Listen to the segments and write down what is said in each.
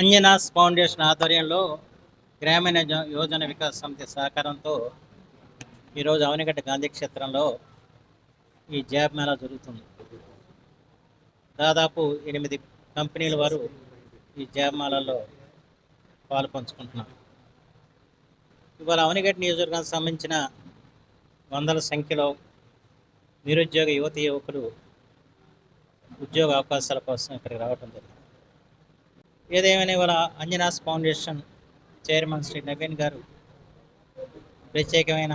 Anjana's foundation ఆధ్వర్యంలో గ్రామీణ యోజన వికాస్ సమితి సహకారంతో ఈరోజు అవనిగడ్డ గాంధీ క్షేత్రంలో ఈ జాబ్ మేళా జరుగుతుంది. దాదాపు ఎనిమిది కంపెనీల వారు ఈ జాబ్ మేళాలో పాలు పంచుకుంటున్నారు. ఇవాళ అవనిగడ్డ నియోజకవర్గానికి సంబంధించిన వందల సంఖ్యలో నిరుద్యోగ యువతి యువకులు ఉద్యోగ అవకాశాల కోసం ఇక్కడికి రావడం జరిగింది. ఏదేమైనా ఇవాళ అంజనాస్ ఫౌండేషన్ చైర్మన్ శ్రీ నవీన్ గారు ప్రత్యేకమైన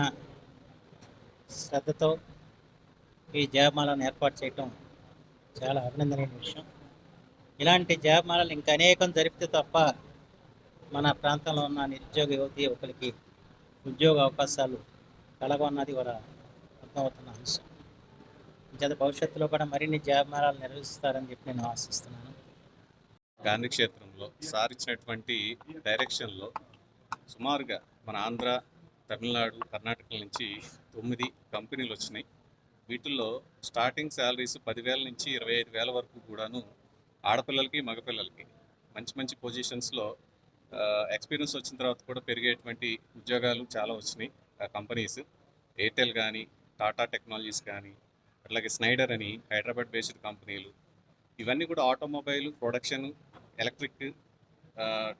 శ్రద్ధతో ఈ జాబ్మాలను ఏర్పాటు చేయటం చాలా అభినందనీయ విషయం. ఇలాంటి జాబ్మాలలు ఇంకా అనేకం జరిపితే తప్ప మన ప్రాంతంలో ఉన్న నిరుద్యోగ యువతి యువకులకి ఉద్యోగ అవకాశాలు కలగన్నది వాళ్ళ అర్థమవుతున్న అంశం. చేత భవిష్యత్తులో కూడా మరిన్ని జాబమాలాలు నిర్వహిస్తారని చెప్పి నేను ఆశిస్తున్నాను. గాంధీ క్షేత్రంలో సార్ ఇచ్చినటువంటి డైరెక్షన్లో సుమారుగా మన ఆంధ్ర తమిళనాడు కర్ణాటక నుంచి తొమ్మిది కంపెనీలు వచ్చినాయి. వీటిల్లో స్టార్టింగ్ శాలరీస్ పదివేల నుంచి ఇరవై ఐదు వేల వరకు కూడాను ఆడపిల్లలకి మగపిల్లలకి. మంచి మంచి పొజిషన్స్లో ఎక్స్పీరియన్స్ వచ్చిన తర్వాత కూడా పెరిగేటువంటి ఉద్యోగాలు చాలా వచ్చినాయి ఆ కంపెనీస్. ఎయిర్టెల్ కానీ టాటా టెక్నాలజీస్ కానీ అట్లాగే స్నైడర్ అని హైదరాబాద్ బేస్డ్ కంపెనీలు. ఇవన్నీ కూడా ఆటోమొబైల్ ప్రొడక్షన్ ఎలక్ట్రిక్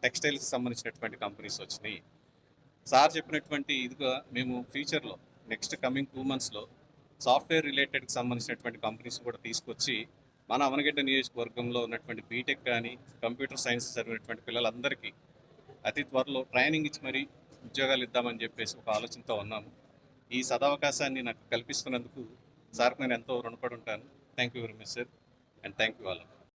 టెక్స్టైల్స్కి సంబంధించినటువంటి కంపెనీస్ వచ్చినాయి. సార్ చెప్పినటువంటి ఇదిగా మేము ఫ్యూచర్లో నెక్స్ట్ కమింగ్ టూ మంత్స్లో సాఫ్ట్వేర్ రిలేటెడ్కి సంబంధించినటువంటి కంపెనీస్ కూడా తీసుకొచ్చి మన అవనగడ్డ నియోజకవర్గంలో ఉన్నటువంటి బీటెక్ కానీ కంప్యూటర్ సైన్స్ చదివినటువంటి పిల్లలందరికీ అతి త్వరలో ట్రైనింగ్ ఇచ్చి మరీ ఉద్యోగాలు ఇద్దామని చెప్పేసి ఒక ఆలోచనతో ఉన్నాము. ఈ సదవకాశాన్ని నాకు కల్పిస్తున్నందుకు సార్ నేను ఎంతో రుణపడి ఉంటాను. Thank you very much sir. And thank you. All